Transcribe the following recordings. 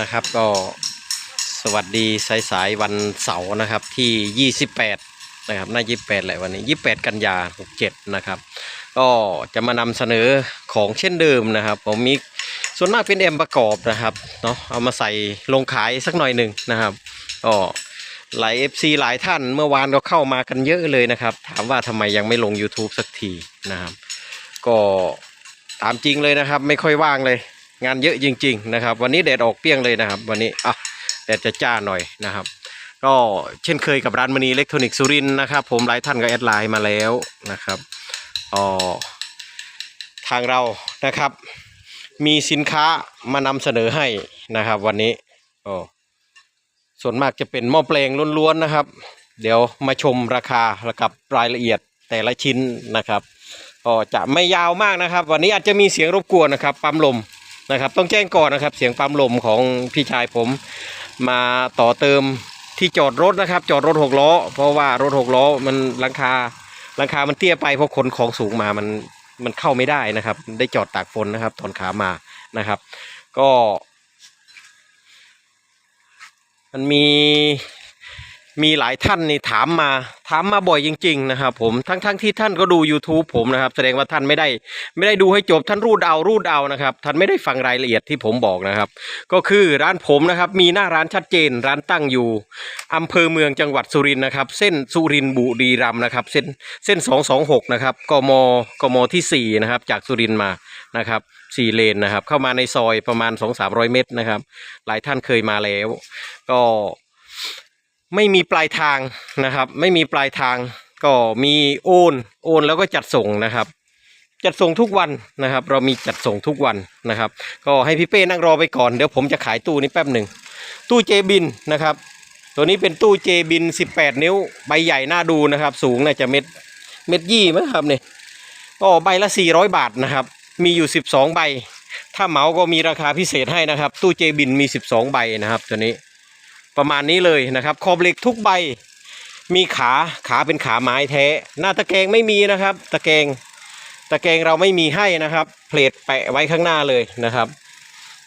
นะครับก็สวัสดีสายๆวันเสาร์นะครับที่ 28 นะครับน่า28แหละวันนี้ 28 กันยา67 นะครับ ก็จะมานำเสนอของเช่นเดิมนะครับ ผมมีส่วนมากเป็นแอมประกอบนะครับเนาะเอามาใส่ลงขายสักหน่อยหนึ่งนะครับก็หลาย FC หลายท่านเมื่อวานก็เข้ามากันเยอะเลยนะครับ ถามว่าทำไมยังไม่ลง YouTube สักทีนะครับ ก็ตามจริงเลยนะครับ ไม่ค่อยว่างเลย งานเยอะจริง ๆ นะครับ วันนี้แดดออกเปรี้ยงเลยนะครับ วันนี้อะแดดจะจ้าหน่อยนะครับ ก็เช่นเคยกับร้านมณีอิเล็กทรอนิกส์สุรินนะครับ ผมหลายท่านก็แอดไลน์มาแล้วนะครับอ๋อทางเรานะครับ มีสินค้ามานำเสนอให้นะครับ วันนี้อ๋อส่วนมากจะเป็นหม้อแปลงล้วนๆนะครับ เดี๋ยวมาชมราคาและกับรายละเอียดแต่ละชิ้นนะครับก็จะไม่ยาวมากนะครับ วันนี้อาจจะมีเสียงรบกวนนะครับ ปั๊มลม นะครับ ต้องแจ้งก่อนนะครับ เสียงปั๊มลมของพี่ชายผมมาต่อเติมที่จอดรถนะครับ จอดรถหกล้อ เพราะว่ารถหกล้อมันหลังคาหลังคามันเตี้ยไปเพราะขนของสูงมามันมันเข้าไม่ได้นะครับ ได้จอดตากฝนนะครับ ตอนขามานะครับ ก็ มันมี มีหลายท่านนี่ถามมาถามมาบ่อยจริง ๆ นะครับ ผมทั้งๆทที่ท่านก็ดู YouTube ผมนะครับ แสดงว่าท่านไม่ได้ ไม่ได้ดูให้จบท่านรูดเอารูดเอานะครับ ท่านไม่ได้ฟังรายละเอียดที่ผมบอกนะครับ ก็คือร้านผมนะครับ มีหน้าร้านชัดเจน ร้านตั้งอยู่อำเภอเมืองจังหวัดสุรินทร์นะครับ เส้นสุรินทร์บุรีรัมย์นะครับ เส้นเส้น 226 นะครับกมกมที่4นะครับจากสุรินทร์มานะครับสี่เลนนะครับ เข้ามาในซอยประมาณ 2-300 เมตรนะครับ หลายท่านเคยมาแล้ว ก็ ไม่มีปลายทางนะครับ ไม่มีปลายทางก็มีโอนโอนแล้วก็จัดส่งนะครับ จัดส่งทุกวันนะครับ เรามีจัดส่งทุกวันนะครับ ก็ให้พี่เป้นั่งรอไปก่อนเดี๋ยวผมจะขายตู้นี้แป๊บหนึ่งตู้เจบินนะครับ ตัวนี้เป็นตู้เจบิน 18 นิ้วใบใหญ่น่าดูนะครับ สูงน่าจะเม็ดเม็ดยี่มั้งครับเนี่ยก็ใบละ 400 บาทนะครับ มีอยู่ 12 ใบ ถ้าเหมาก็มีราคาพิเศษให้นะครับ ตู้เจบินมี 12 ใบนะครับ ตัวนี้ ประมาณนี้เลยนะครับ ขอบเหล็กทุกใบ มีขาขาเป็นขาไม้แท้ หน้าตะแกรงไม่มีนะครับ ตะแกรงตะแกรงเราไม่มีให้นะครับ เพลทแปะไว้ข้างหน้าเลยนะครับ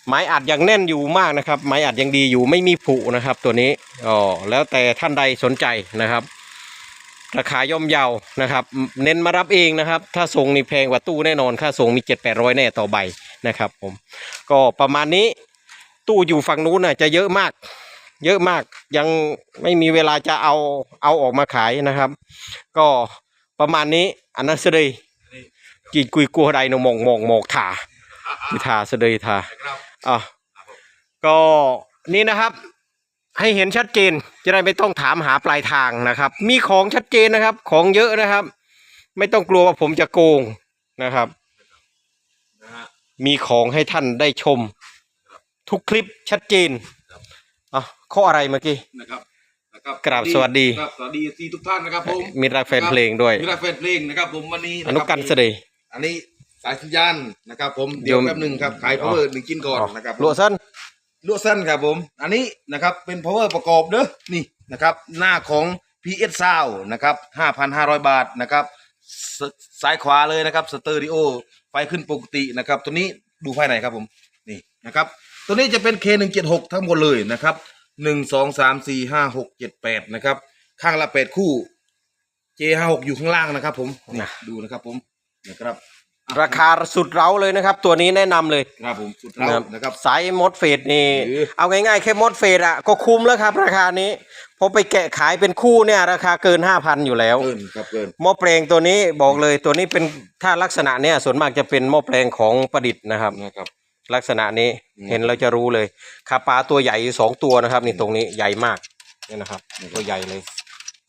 ไม้อัดยังแน่นอยู่มากนะครับ ไม้อัดยังดีอยู่ไม่มีผุนะครับ ตัวนี้อ๋อแล้วแต่ท่านใดสนใจนะครับราคาย่อมเยานะครับ เน้นมารับเองนะครับ ถ้าส่งนี่แพงกว่าตู้แน่นอน ค่าส่งมีเจ็ดแปดร้อยแน่ต่อใบนะครับผม ก็ประมาณนี้ตู้อยู่ฝั่งนู้นน่ะจะเยอะมาก เยอะมากยังไม่มีเวลาจะเอาเอาออกมาขายนะครับ ก็ประมาณนี้อันนั้นเสดยกีดกุยกัวใดนมองมองมองถาที่ทาเสดยทาครับอะก็นี่นะครับ ให้เห็นชัดเจนจะได้ไม่ต้องถามหาปลายทางนะครับ มีของชัดเจนนะครับ ของเยอะนะครับ ไม่ต้องกลัวว่าผมจะโกงนะครับนะฮะมีของให้ท่านได้ชม ทุกคลิปชัดเจนอะ ข้ออะไรเมื่อกี้ นะครับนะครับกราบสวัสดี ครับสวัสดีที่ทุกท่านนะครับผมมีรักแฟนเพลงด้วย มีรักแฟนเพลงนะครับผมวันนี้อนุกันเสดยอันนี้สายสัญญาณนะครับผมเดี๋ยวโยม แป๊บหนึ่งครับขาย power หนึ่งกินก่อนนะครับลวสั้น ลวดสั้นครับผม อันนี้นะครับเป็น power ประกอบเด้อนี่นะครับหน้าของ PS s o u n d นะครับ 5,500 บาทนะครับสซ้ายขวาเลยนะครับสเตอริโอไฟขึ้นปกตินะครับ ตัวนี้ดูภายในครับผมนี่นะครับ ตัวนี้จะเป็น K176 ทั้งหมดเลยนะครับ หนึ่งสองสามสี่ห้าหกเจ็ดแปดนะครับ ข้างละแปดคู่ J56 อยู่ข้างล่างนะครับ ผมนี่นะ ดูนะครับ ผมนะครับอะราคาสุดเร้าเลยนะครับ ตัวนี้แนะนำเลยครับผมสุดเรานะครับ สายมดเฟดนี่ หรือ เอาง่ายๆแค่มดเฟดอะก็คุ้มแล้วครับ ราคานี้พอไปแกะขายเป็นคู่เนี่ย ราคาเกินห้าพันอยู่แล้ว เกินครับเกิน หม้อแปลงตัวนี้บอกเลยตัวนี้เป็นถ้าลักษณะเนี่ยส่วนมากจะเป็นหม้อแปลงของประดิษฐ์นะครับ นะครับ ลักษณะนี้อืมเห็นเราจะรู้เลยคาปลาตัวใหญ่อยู่สองตัวนะครับ นี่ตรงนี้ใหญ่มากนี่นะครับนี่ครับตัวใหญ่เลย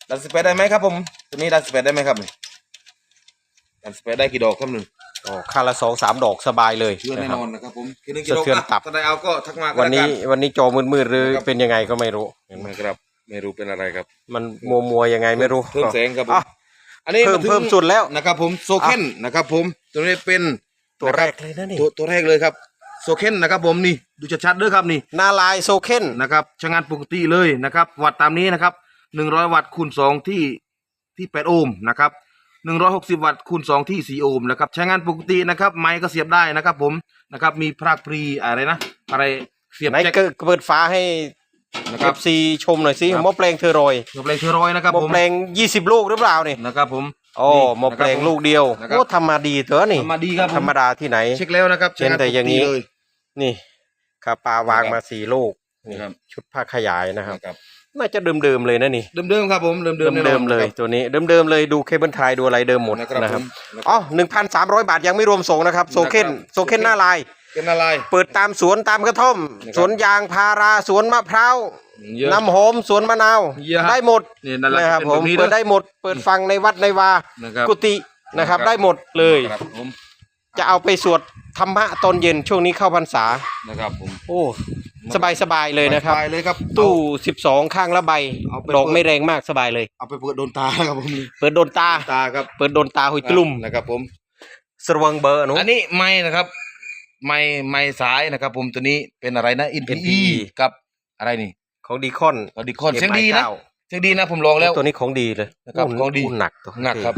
ดันสเปรดได้ไหมครับผมตัวนี้ดันสเปรดได้ไหมครับนี่ดันสเปรดได้กี่ดอกครับหนึ่งอ๋อค่าละสองสามดอกสบายเลยเชื่อแน่ะครับนอนนะครับผมคือหนึ่งกิโลสะเทือนตับถ้าได้เอาก็ทักมาก็วันนี้แล้วกัวันนี้จอมืดๆหรือครับเป็นยังไงก็ไม่รู้เห็นไหมไม่ครับ ไม่รู้เป็นอะไรครับ มันมัวมัวๆยังไงไม่รู้เพิ่มแสงครับผมอะอันนี้เพิ่มาถึงเพิ่มสุดแล้วนะครับ ผมโซเคนนะครับ ผมตัวนี้เป็นตัวแรกนะคบเลยนะนี่ตัวตัวแรกเลยครับ โซเคนนะครับผมนี่ดูชัดๆเด้อครับนี่นาลายโซเคนนะครับใช้งานปกติเลยนะครับ วัตต์ตามนี้นะครับหนึ่งร้อยวัตต์คูณสองที่ที่แปดโอห์มนะครับหนึ่งร้อยหกสิบวัตต์คูณสองที่สี่โอห์มนะครับ ใช้งานปกตินะครับ ไม้ก็เสียบได้นะครับ ผมนะครับมีพรากพรีอะไรนะ อะไรเสียบไหนแจ็คเกิดเปิดฟ้าให้นะเอครับ ฟซีชมหน่อยสิครับ หม้อแปลงเทอรอยด์หม้อแปลงเทอรอยด์นะครับหม้อผมแปลงยี่สิบลูกหรือเปล่าเนี่ยนะครับผม โอ้หม้อแปลงลูกเดียวนะครับ โอ้ทำมาดีเถอะนี่ทำมาดีครับผมธรรมดาที่ไหน เช็คแล้วนะครับเห็นแต่อย่างนี้นี้เลย นี่คาปาวางมาสี่ลูกนี่ครับ ชุดผ้าขยายนะครับนะครับ น่าจะเดิมๆเลยนะนี่เดิมๆครับผมเดิมๆเดิมแน่นเดิอนมๆเลยครับตัวนี้เดิมๆเลยดูเคเบิลไทยดูอะไรเดิมหมดนะครับนะครับผมอ๋อหนึ่งพันสามร้อยบาทยังไม่รวมส่งนะครับโซเคนนะครับโซเคนหน้าลายเป็นอะไรเปิดตามสวนตามกระท่อมนะครับสวนยางพาราสวนมะพร้าวเยอะน้ำหอมสวนมะนาวเยอะได้หมดนี่นั่นแหละนะครับเป็นผแบมบนี้เปิดเด้อได้หมด เปิดฟังในวัดในวานะครับกุฏินะครับนะครับ ได้หมดเลยครับผมจะเอาไปสวด ธรรมะตอนเย็นช่วงนี้เข้าพรรษา นะครับผมโอ้สบายสบายๆเลยนะครับ ไปเลยครับตู้สิบสองข้างละใบเอาไปดอกเปิดไม่แรงมากสบายเลย เอาไปเปิดโดนตาครับผมเปิดโดนตาตาครับเปิดโดนตาหุยตลุ่มนะครับผมสรวังเบอร์หนุอันนี้ไม้นะครับ ไม้ไม้สายนะครับ ผมตัวนี้เป็นอะไรนะ NPE NPE กับอะไรนี่ ของดีคอนอดิคอนเสียงดีนะเก้าเสียงดีนะผมลองแล้วตัวนี้ของดีเลยนะครับโของดีหนักตัวหนักครับ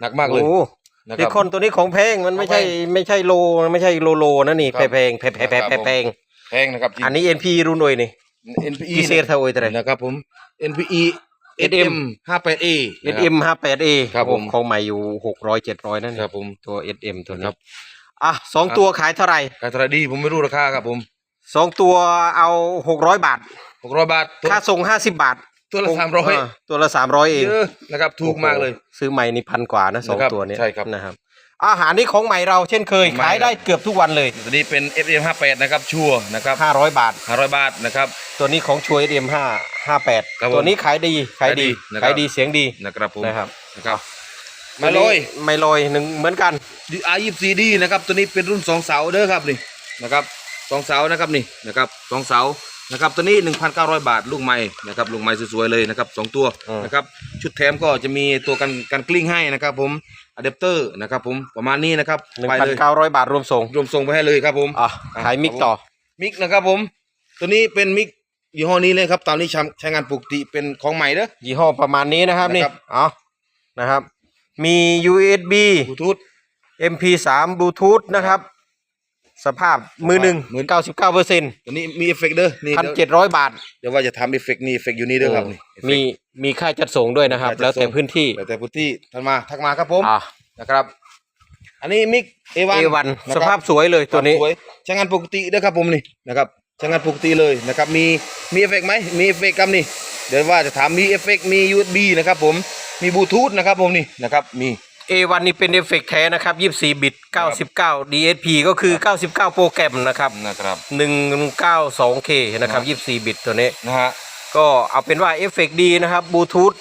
หนักมากเลยโอ้ นะคดีรับ คอนตัวนี้ของแพงมันไม่ใช่ของแพงไม่ใช่โลไม่ใช่โลโลนะนี่ครับแพงแพงแพงแพงครับผม แพงแพงนะครับจริง อันนี้ NP รุ่นโอยนี่ NPE พิเศษเท่าโอยแต่ไหนนะครับผม NPE SM SM 58A นะครับ SM ห้าแปดเอครับผม ของใหม่อยู่หกร้อยเจ็ดร้อยนั่นครับผม ตัว SM ตัวคนี้รับ อะสองตัวขายเท่าไหร่การตราดีผมไม่รู้ราคาครับผมสองตัวเอาหกร้อยบาท 600 บาทตัวค่าส่งห้าสิบบาท ตัวละ300าตัวละสามร้อยเองเยอะนะครับถูกมากเลยโอ้โหซื้อใหม่นี่พันกว่านะสองนะครับตัวเนี้ยใช่ครับนะครับ อาหารนี้ของใหม่เราเช่นเคยของใหม่ขายได้เกือบทุกวันเลย ตัวนี้เป็น FM 58นะครับชัวร์นะครับห้าร้อยบาท500บาทนะครับตัวนี้ของช่วยเอ็มห้าห้าแปดครับผมตัวนี้ขายดีขายดีขายดีนะครับขายดีเสียงดีนะครับผมนะครับนะครับมาลอยไม่ลอยหนึ่งเหมือนกัน R 2 4 D นะครับตัวนี้เป็นรุ่นสองเสาเด้อครับนี่นะครับสองเสานะครับนี่นะครับสองเสา นะครับตัวนี้ 1,900 บาทลูกไม้นะครับลูกไม้สวยๆเลยนะครับสองตัวอืมนะครับชุดแถมก็จะมีตัวกันกันกลิ้งให้นะครับผมอะแดปเตอร์นะครับผมประมาณนี้นะครับหนึ่งไปพันเลยเก้าร้อยบาทรวมส่งรวมส่งไปให้เลยครับผม อะขายมิกต่อ มิกนะครับผม ตัวนี้เป็นมิกยี่ห้อนี้เลยครับตามนี้ใช้ใช้งานปกติเป็นของใหม่เด้อ ยี่ห้อประมาณนี้นะครับนี่นะครับ เอานะครับ มี USB บลูทูธ MP3 บลูทูธนะครับ สภาพมือหนึ่งมือเก้าสิบเก้าเปอร์เซ็นต์ตัวนี้มีเอฟเฟกต์เด้อนี่พันเดี๋ยวเจ็ดร้อยบาท เดี๋ยวว่าจะทำเอฟเฟกต์นี่เอฟเฟกต์อยู่นี่เด้อครับนี่มีมีค่าจัดส่งด้วยนะครับค่าจัดแล้วแต่ส่งพื้นที่แต่แต่พื้นที่ทันมาทักมาครับผมอะนะครับ อันนี้มิกเอวันเอวันสภาพสวยเลยตัวนี้สวยใช้งานปกติเด้อครับผมนี่นะครับใช้งานปกติเลยนะครับมีมีเอฟเฟกต์ไหมมีเอฟเฟกต์ครับนี่เดี๋ยวว่าจะถามมีเอฟเฟกต์มี USB นะครับผมมีบลูทูธนะครับผมนี่นะครับมี A1 นี่เป็นเอฟเฟกต์แท้นะครับ24 บิต 99 DSP ก็คือ 99 โปรแกรมนะครับ นะครับ 192K นะครับ 24 บิตตัวนี้ นะฮะ ก็เอาเป็นว่าเอฟเฟกต์ดีนะครับบลูทูธ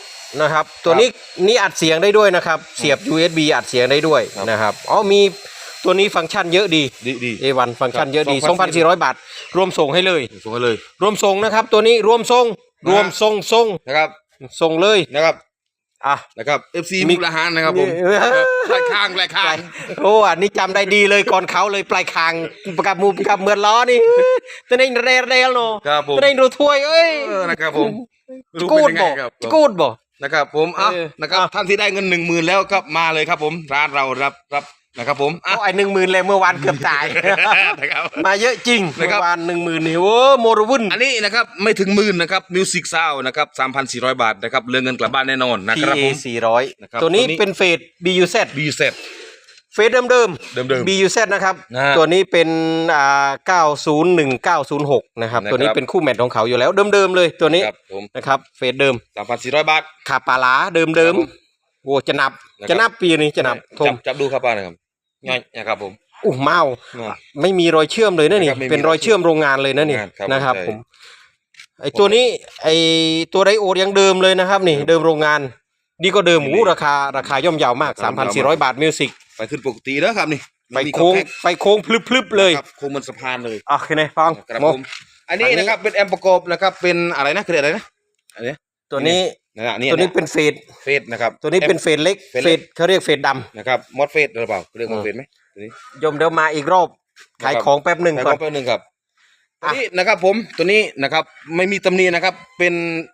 นะครับ ตัวนี้นี่อัดเสียงได้ด้วยนะครับ เสียบ USB อัดเสียงได้ด้วยครับ นะครับอ๋อมีตัวนี้ฟังก์ชันเยอะดี ดีดี A1 ฟังก์ชันเยอะดีครับ2,400 บาท รวมส่งให้เลย ส่งให้เลย รวมส่งนะครับ ตัวนี้รวมส่งนะรวมส่งส่งนะครับ ส่งเลยนะครับ อะนะครับ FC มิมุกกละหานนะครับผมเออปลายข้างปลายข้าง โอ้อันนี้จำได้ดีเลยก่อนเขาเลยปลายคางกับมูกับเมือนล้อนี่ตัวนี้เรเรลเนาะครับผมตัวนี้รูถ้วยเอ้ยเออนะครับผมรู้กูเป็นดยังไงบ่ครับกูดบ่ นะครับผมอะเออนะครับอะ ท่านที่ได้เงินหนึ่งหมื่นแล้วก็มาเลยครับผมร้านเรารับรับ นะครับผมอะเอาไอ้หนึ่งหมื่นเลยเมื่อวานเกือบตาย นะครับ มาเยอะจริง นะครัเมื่บอวานหนึ่งหมื่นนี่โอ้โมรวุ่นอันนี้นะครับไม่ถึงหมื่นนะครับมิวสิกซาวนะครับสามพันสี่ร้อยบาทนะครับเรื่องเงินกลับบ้านแน่นอนนะครับ PA ผม สี่ร้อยนะครับตัวนี้ตัวนี้ เป็นเฟด BUZ บีเซ็ต เฟดเดิมเดิมเดิมๆ BUZ นะครับ นะฮะตัวนี้เป็นอ่า901 906นะครับ นะครับ ตัวนี้เป็นคู่แมทของเขาอยู่แล้วเดิมๆเลยตัวนี้ครับผมนะครับ เฟดเดิมสามพันสี่ร้อยบาท ขาปลาลาเดิมเดิมครับผม โอ้จะนับนะครับจะนับปีนี้จะนับทจัมบจับดูครับป้านะครับ ง่ายนะครับผมอู้เมาอะไม่มีรอยเชื่อมเลยนะนี่นะครับไม่มีเป็นรอยเชื่อมโรงงานเลยนะนี่โรงงานครับนะครับใช่ ผมไอตัวนี้ไอตัวไดโอดยังเดิมเลยนะครับ นี่เดิมโรงงานนี่ก็เดิมนี่หูราคาราคาย่อมเยาวมากราคาย่อมเยาว3,400 บาทมิวสิกไปขึ้นปกติแล้วครับนี่ไฟโค้งไฟโค้งพลึบๆเลยครับโค้งมันสะพานเลยอะโอเคนะฟังครับโม ผมอันนี้อันนี้ นะครับเป็นแอมประกอบนะครับเป็นอะไรนะคืออะไรนะอันนี้ตัวนี้ นะฮะนี่ตัวนี้เป็นเฟดเฟสนะครับ ตัวนี้เป็นเฟดเล็ก เฟดเฟเล็ดกเขาเรียกเฟดดนะครับมอสเฟสหรือเปล่าเรียกมอสเฟสไหมตัวนี้ำยมเดี๋ยวมาอีกรอบขายนะครับของแป๊บหนึ่งแต่ก่อก็นแป๊บนึงครับตัวนี้นะครับผมตัวนี้นะครับไม่มีตำหนินะครับ เป็น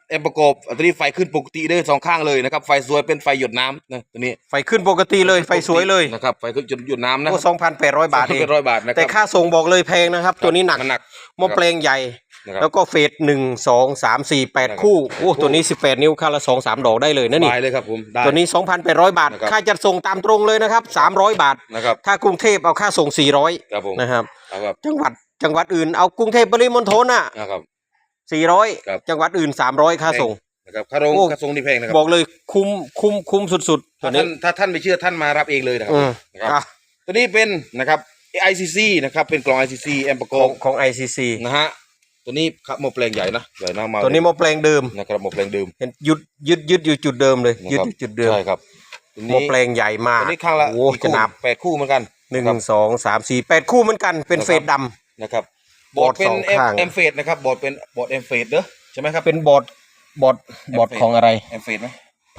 แอมประกอบตัวนี้ไฟขึ้นปกติเลยสองข้างเลยนะครับ ไฟสวยเป็นไฟหยดน้ำนะตัวนี้ไฟขึ้นปกติเลยไฟสวยเลยนะครับไฟขึ้นหยดน้ำนะโอ้สองพันแปดร้อยบาทเองเป็นร้อยบาทนะคแต่รับค่าส่งบอกเลยแพงนะครับ ตัวนี้หนักมันหนักหม้อแปลงใหญ่ นะครับแล้วก็เฟสหนึ่งสองสามสี่แปดนะครับคู่โอ้ตัวนี้สิบแปดนิ้วค่าละสองสามดอกได้เลยนะนี่บายเลยครับผมได้ ตัวนี้สองพันแปดร้อยบาท นะครับค่าจัดส่งตามตรงเลยนะครับสามร้อยบาท นะครับถ้ากรุงเทพเอาค่าส่งสี่ร้อยครับผมนะครับครับจังหวัดจังหวัดอื่นเอากรุงเทพปริมณฑลน่ะ นะครับสี่ร้อยครับจังหวัดอื่นสามร้อยค่าส่ง นะครับค่าโรงโอ้ ค่าทรงนี่แพงนะครับบอกเลยคุ้มคุ้มคุ้มสุดๆตัถ้าวนี้ท่านถ้าท่านไม่เชื่อท่านมารับเองเลยนะครัอืมนะครับอะตัวนี้เป็นนะครับ ICC นะครับเป็นกล่อง ICC แอมประกขออบงของ ICC นะฮะ ตัวนี้ครับหมอแปลงใหญ่นะใหญ่นะมาตัวนี้หมอแปลงเดิมนะครับหมอแปลงเดิมเห็นยึดยึดยึดอยู่จุดเดิมเลยนะยึดครับอยู่จุดเดิมใช่ครับตัวหมอแปลงใหญ่มากตัวนี้ข้างละโอ้กี่จะคู่นับแปดคู่เหมือนกันหนึ่งครับสองสามสี่แปดคู่เหมือนกันเป็นนะครับเฟสดำนะครับบบออร์ร์ดดเป็นสองเอ็มข้างเอ็มเฟดนะครับบอร์ดเป็นบอร์ดเอ็มเฟดเด้อใช่ไหมครับเป็นบอร์ดบอร์ดบอร์ดของอะไรเอ็มเฟดไหม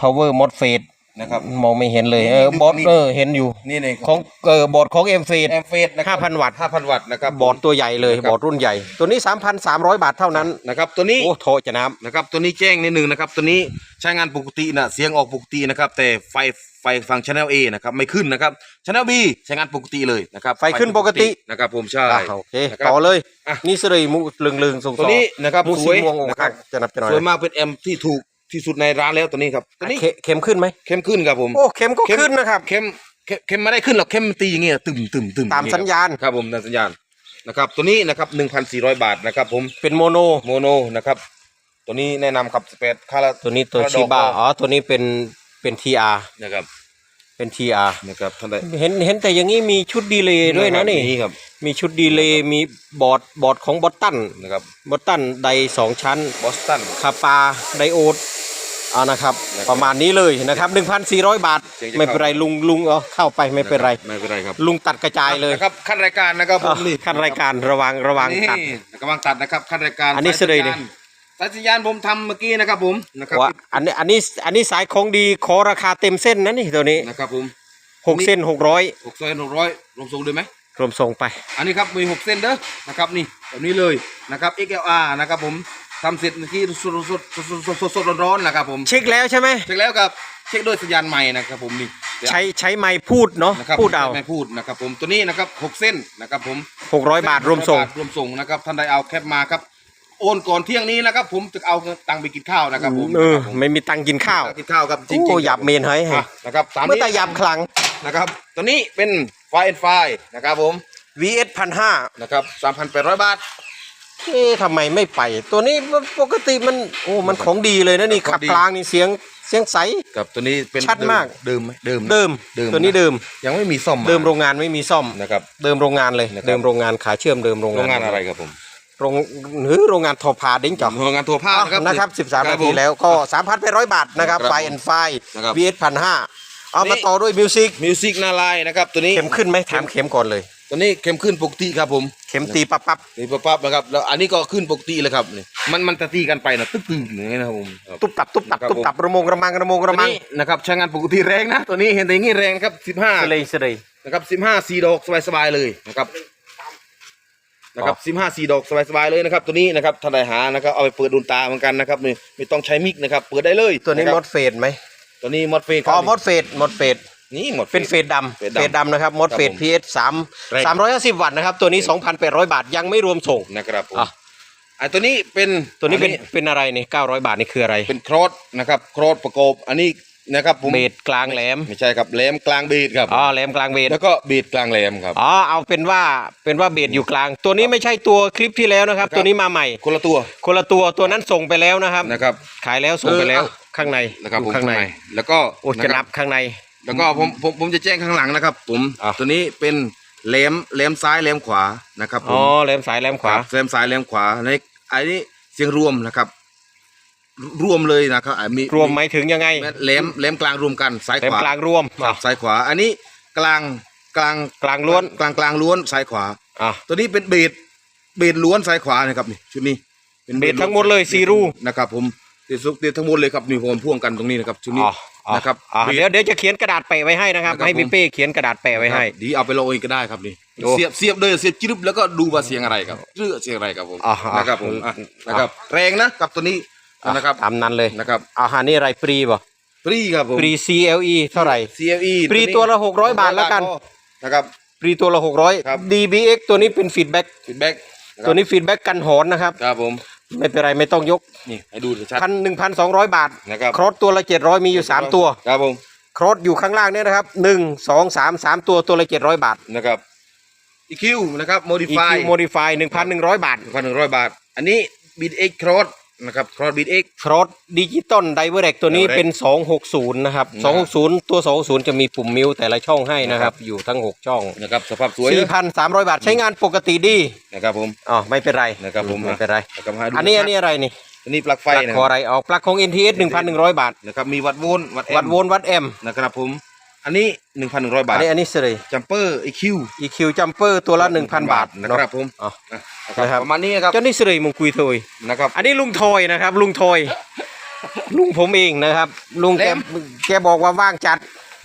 power mod f a d นะครับมองไม่เห็นเลยเออนี่บอร์ดนี่เออเห็นอยู่นี่เลยของเออบอร์ดของ m f a d เอ็มเฟดนะครั5,000วัตต์ห้าพันวัตต์นะครับบอร์ดตัวใหญ่เลยนะครับบอร์ดรุ่นใหญ่ ตัวนี้ 3,300 บาทเท่านั้นนะครับตัวนี้โอ้โทจะน้นะครับตัวนี้แจ้งนิดหนึ่งนะครับตัวนี้ใช้งานปกตินะเสียงออกปกตินะครับแต่ไฟไฟฟัง channel A นะครับไม่ขึ้นนะครับ channel B ใช้งานปกติเลยนะครับไฟขึ้นปกตินะครับผมใช่ำอะโอเคนะครับต่อเลยอะนี่สรีมุลึงลึงๆทรงตัวนี้นะครับมูสสีวยม่วงองนะค์ครักาบจะนับจะหน่อยสวยมากเป็นแอมที่ถูก ที่สุดในร้านแล้วตัวนี้ครับตัวนี้เขเข็มขึ้นไหมเข้มขึ้นครับผมโอ้เข็มก็ขึ้นนะครับ เข้มเข้มเข้มไม่ได้ขึ้นหรอกเข้มมันตีอย่างเงี้ยตึมตึมตึมตามสัญญาณครับผมตามสัญญาณนะครับ ตัวนี้นะครับ1,400 บาทนะครับ ผมเป็นโมโนโมโนนะครับ ตัวนี้แนะนำครับสเปดค่าละตัวนี้ตัวค่าดชิอกบาก็อ๋อตัวนี้เป็นเป็น TR นะครับเป็น TR นะครับท่านใดเห็นเห็นแต่อย่างนี้มีชุดดีเลย์ด้วยนะนี่นี่ครับ มีชุดดีเลย์มีบอร์ดบอร์ดของบอตตันนะครับบอตตันไดสองชั้นบอสตันคาปาไดโอด อ่านะครับนะครับ ประมาณนี้เลยนะครับ 1,400 บาทเจ๊จะเข้าไม่เป็นไรลุงลุงเอาเข้าไปไม่เป็นไร ไม่เป็นไรครับ ลุงตัดกระจายเลยนะครับขั้นรายการนะครับผมอะนี่ขั้นรายการระวังระวังนี่ตัดกำลังตัดนะครับขั้นรายการอันนี้สายเสด็จนี่สายสัญญาณผมทำเมื่อกี้นะครับผมนะครับว่าอันนี้อันนี้อันนี้สายของดีขอราคาเต็มเส้นนะนี่ตัวนี้นะครับผมหกเส้นหกร้อยหกเส้นหกร้อยรวมส่งด้วยไหมรวมส่งไป อันนี้ครับมีหกเส้นเด้อนะครับนี่แบบนี้เลยนะครับ XLR นะครับผม ทำเสร็จเมื่อกี้สดสดสดสดสดสดร้อนๆนะครับผมเช็คแล้วใช่ไหมเช็คแล้วครับเช็คด้วยสัญญาณใหม่นะครับผมนี่ใช้ใช้ไม้พูดเนาะนะครับพูดเอาไม่พูดนะครับผมตัวนี้นะครับหกเส้นนะครับผมหกร้อยบาทรวมส่งรวมส่งนะครับท่านใดเอาแคปมาครับโอนก่อนเที่ยงนี้นะครับผมจะเอาตังค์ไปกินข้าวนะครับผมเออนะครับผมไม่มีตังค์กินข้าวกินข้าวครับจริงโอ้ๆหยับเมนเฮ้ยอะนะครับตามเมื่อนี้แต่หยับคลังนะครับตัวนี้เป็นไฟเอ็นไฟนะครับผม VS พันห้านะครับสามพันแปดร้อยบาท เอ๊ะทำไมไม่ไป ตัวนี้ปกติมันโอ้มันของดีเลยนะนี่ของขับดีกลางนี่เสียงเสียงใส กับตัวนี้เป็นชัดมาก เดิมไหมเดิมนะเดิมเดิมตัวนี้เดิม ยังไม่มีซ่อมาเดิมโรงงานไม่มีซ่อม นะครับ เดิมโรงงานเลย นะครับ เดิมโรงงานขาเชื่อมเดิมโรงโรงงานงานอะไรครับผมโรงหรือโรงงานทอพาดิ้งจ่อโรงงานทัวผ้าอะนะครับ นะครับ 13 นาผทีมแล้วก็ 3,800 บาทนะครับ ครับไฟแอนไฟ นะครับ VS พันห้าเอามานี่ต่อด้วยมิวสิกมิวสิกนาลายนะครับตัวนี้ เข็มขึ้นไหมถามเข็มก่อนเลย ตัวนี้เข้มขึ้นปกติครับผมเข็มตีปั๊บปั๊บนี่ปั๊บๆนะครับแล้วอันนี้ก็ขึ้นปกติเลยครับนี่มันมันจะตีกันไปนะตึ๊บๆอย่างนี้นะครับผมครับ ตุ๊บตับตุ๊บตับครับตุ๊บตับระมงระมังระมงระมังตัวนี้นะครับใช้งานปกติแรงนะ ตัวนี้เห็นแต่อย่างนี้แรงครับสิบห้า เสลยเสลย นะครับสิบห้าสี่ดอกสบายๆเลยนะครับนะครับสิบห้าสี่ดอกสบายๆเลยนะครับ ตัวนี้นะครับท่านใดหานะครับเอาไปเปิดดวงตาเหมือนกันนะครับนี่ไม่ต้องใช้มิกนะครับ เปิดได้เลยตัวนี้ะคมรับดเฟดไหมตัวนี้มอดเฟสอ๋อมดเฟดมดเฟด นี่หมด เป็นเฟดดำเฟสดำเฟดดำนะครับมดเฟดครับผม PS สามแรง สามร้อยห้าสิบวัตต์นะครับ ตัวนี้2,800บาทยังไม่รวมส่ง นะครับผมอะไอ้ตัวนี้เป็นตัวนี้เป็นอัเป็นอะไรเนี่ย900บาทนี่คืออะไรเป็นครอสนะครับครอสประกอบอันนี้นะครับผมเบสกลางแหลมไม่ใช่ครับแหลมกลางเบสครับ อ๋อแหลมกลางเบสแล้วก็เบสกลางแหลมครับ อ๋อเอาเป็นว่าเป็นว่าเบสอยู่กลาง ตัวนี้ไม่ใช่ตัวคลิปที่แล้วนะครับ ครับ ตัวนี้มาใหม่ คนละตัวคนละตัวตัวนั้นส่งไปแล้วนะครับ นะครับ ขายแล้วส่งไปแล้วเอออะ ข้างในนะครับอยู่ผมข้างใน แล้วก็โอ้จะนับข้างใน แล้วก็ผมผมผมจะแจ้งข้างหลังนะครับ ผมอะ ตัวนี้เป็นแหลมแหลมซ้ายแหลมขวานะครับผอ๋อมแหลมสายแหลมขวา ครับแหลมซ้ายแหลมขวาในอันนี้เสียงรวมนะครับ รวมเลยนะครับอะมีรวมหมายถึงยังไงแหลมแหลมกลางรวมกันซ้ายแหลขมวา กลางรวมครัอะบซ้ายขวา อันนี้กลางกลางกลางล้วน กลางกลางล้วนซ้ายขวา อะ ตัวนี้เป็นเบสเบสล้วนซ้ายขวานะครับนี่ชุดนี้ป็นเบสทั้งหมดเลยสี่รู นะครับผม ติดซุกติดทั้งหมดเลยครับนี่ผมพ่วงกันตรงนี้นะครับชุดนี้ อ๋ออ๋อนะครับอ๋อเดี๋ยวเดี๋ยวจะเขียนกระดาษแปะไว้ให้นะครับ นะครับให้พี่ผม เป้เขียนกระดาษแปะไว้ให้ครับดีเอาไปลองเองก็ได้ครับนี่โอ้เสียบเสียบเลยเสียบจิ๊บแล้วก็ดูว่าเสียงอะไรครับเรื่องเสียงอะไรครับผมอ่าอ่านนะครับผมอะนะครับแรงนะครับตัวนี้นะครับตามนั้นเลยนะครับอาหารนี่อะไรปรีบ่ฟรีครับผมปรี CLE เท่าไหร่ CLE ฟรีตัวละ600บาทแล้วกัน นะครับปรีตัวละ ครับ 600 DBX ตัวนี้เป็นฟีดแบ็กฟีดแบ็กตัวนี้ฟีดแบ็กกันหอนนะครับ ครับผม ไม่เป็นไรไม่ต้องยกนี่ให้ดูชัดพันหนึ่งพันสองร้อยบาทนะครับครอสตัวละเจ็ดร้อยมีอยู่สามตัวครับผมครอสอยู่ข้างล่างเนี่ยนะครับหนึ่งสองสามสามตัวตัวละเจ็ดร้อยบาทนะครับ EQ นะครับ Modify EQ Modify หนึ่งพันหนึ่งร้อยบาทพันหนึ่งร้อยบาท อันนี้ Beat X Cross นะครับ Cross Beat X ครอสดิจิตอลไดเวอร์เรกตัวนี้ Direct เป็น 260 นะครับ นะครับ260 ตัว 260 จะมีปุ่มมิวแต่ละช่องให้นะครับ อยู่ทั้ง 6 ช่อง นะครับสภาพสวยนะ4,300 บาทใช้งานปกติดีนะครับผมอ๋อไม่เป็นไรนะครับผมไม่เป็นไร นะครับให้ดูอันนี้อันนี้อะไรนี่อันนี้ปลั๊กไฟปลั๊กนะคออะไรออกปลั๊กของ NTS 1,100 บาท นะครับมีวัดโวลต์วัดแอวัดมโวลต์วัดแอมนะครับผมอันนี้ 1,100 บาอัทนนี้อันนี้เสยจัมเปอร์ EQ EQ Jumper ตัวละ 1,000 บาทนะครับผม อ๋ออะ นะครับนะครับประมาณนี้ครับเจ้านี่เสยมุงคุยเถยนะครับ อันนี้ลุงทอยนะครับ ลุงทอย ลุงผมเองนะครับ ลุงแกแหลมแกบอกว่าว่างจัด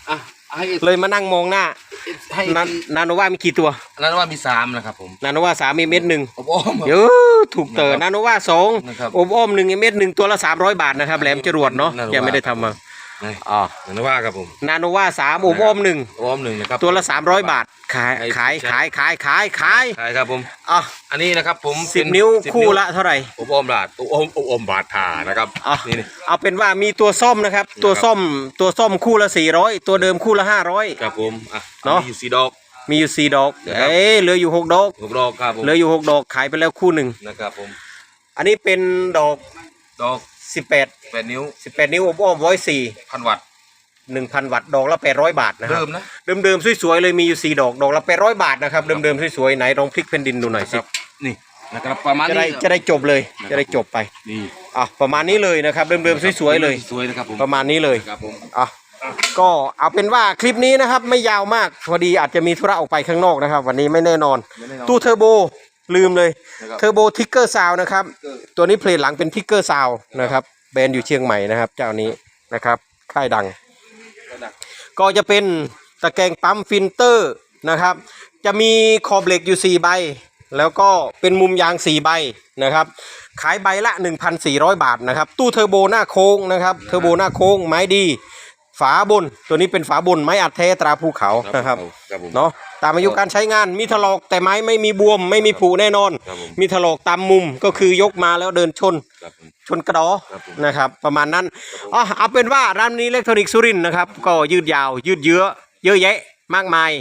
อะให้เลยมานั่งมองหน้าให้นานาโนว่ามีกี่ตัวอันนั้นว่ามีสามนะครับผมนาโนว่าสามเม็ดหนึ่งผมอ้อมเยอะถูกเตอนะครับนาโนว่าสองนะครับโอมอ้อมหนึ่งเม็ดหนึ่งตัวละสามร้อยบาทนะครับแหลมจรวดเนาะนาโนว่าแกไม่ได้ทำมานี่อ๋ออันนั้นว่าครับผมนาโนว่าสามโอมอ้อมหนึ่งอ้อมหนึ่งนะครับตัวละสามร้อยบาท ขายไอ้ขายแชทขายขายขายขายใช่ครับผมอะอันนี้นะครับผมสิบเป็นิ้ว10คู่ละเท่าไหร่ อบอมบาทอบอมอบอมบาททานะครับอะ นี่นี่ เอาเป็นว่ามีตัวซ่อมนะครับ ตัวซ่อมตัวซ่อมคู่ละสี่ร้อยตัวเดิมคู่ละห้าร้อย ครับผมอะเนาะมีอยู่สี่ดอก มีอยู่สี่ดอกนะครับ เอ้ยเหลืออยู่หกดอกหกดอกครับผมเหลืออยู่หกดอกขายไปแล้วคู่หนึ่งนะครับผมอันนี้เป็นดอกดอกสิบแปดแปดนิ้วสิบแปดนิ้วอบอ้อมร้อยสี่พันวัตต์ หนึ่งพันวัตต์ดอกละแปดร้อยบาทนะครัเดิบมนะเดิมๆสวยๆเลยมีอยู่สี่ดอกดอกละแปดร้อยบาทนะครับเดิมๆสวยๆไหนลองพลิกแผ่นดินดูหน่อยคสิรับนี่นะครับประมาณจะได้นี้จะได้จบเลยจะได้จบไปนี่อะประมาณนี้เลยนะครับเดิมๆสวยๆเลยสวยนะครับผมประมาณนี้เลยครับผมอะก็เอาเป็นว่าคลิปนี้นะครับไม่ยาวมากพอดีอาจจะมีธุระออกไปข้างนอกนะครับ วันนี้ไม่แน่นอนไม่แน่นอนตู้เทอร์โบลืมเลยนะครับเทอร์โบทิกเกอร์ซาวนะครับ ตัวนี้เพลทหลังเป็นทิกเกอร์ซาวนะครับแบรนด์อยู่เชียงใหม่นะครับ เจ้านี้นะครับค่ายดัง ก็จะเป็นตะแกรงปั๊มฟิลเตอร์นะครับ จะมีขอบเหล็กอยู่ 4 ใบ แล้วก็เป็นมุมยาง 4 ใบนะครับ ขายใบละ 1,400 บาทนะครับ ตู้เทอร์โบหน้าโค้งนะครับ เทอร์โบหน้าโค้งไม้ดี ฝาบน ตัวนี้เป็นฝาบนไม้อัดแท้ตราภูเขานะครับครับผมเนาะตามอายุการใช้งานมีถลอกแต่ไม้ไม่มีบวม ไม่มีผุแน่นอน ครับผมมีถลอกตามมุมก็คือยกมาแล้วเดินชน ครับผม ชนกระดอครับผม นะครับประมาณนั้นอ๋อเอาเป็นว่าร้านนี้อิเล็กทรอนิกส์สุรินทร์นะครับก็ยืดยาวยืดเยื้อเยอะแยะมากมาย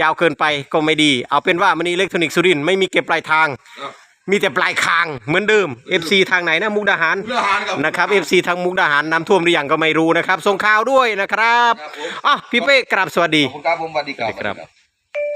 ยาวเกินไปก็ไม่ดี เอาเป็นว่ามันนี้อิเล็กทรอนิกส์สุรินทร์ไม่มีเก็บปลายทาง ครับ มีแต่ปลายคางเหมือนเดิม FC ทางไหนนะมุกดาหารเรือหานครับนะครับ FC ทางมุกดาหารน้ำท่วมหรือยังก็ไม่รู้นะครับส่งข่าวด้วยนะครับครับผม อะพี่เป้กราบสวัสดี ขอบคุณครับผมสวัสดีครับ สวัสดีครับ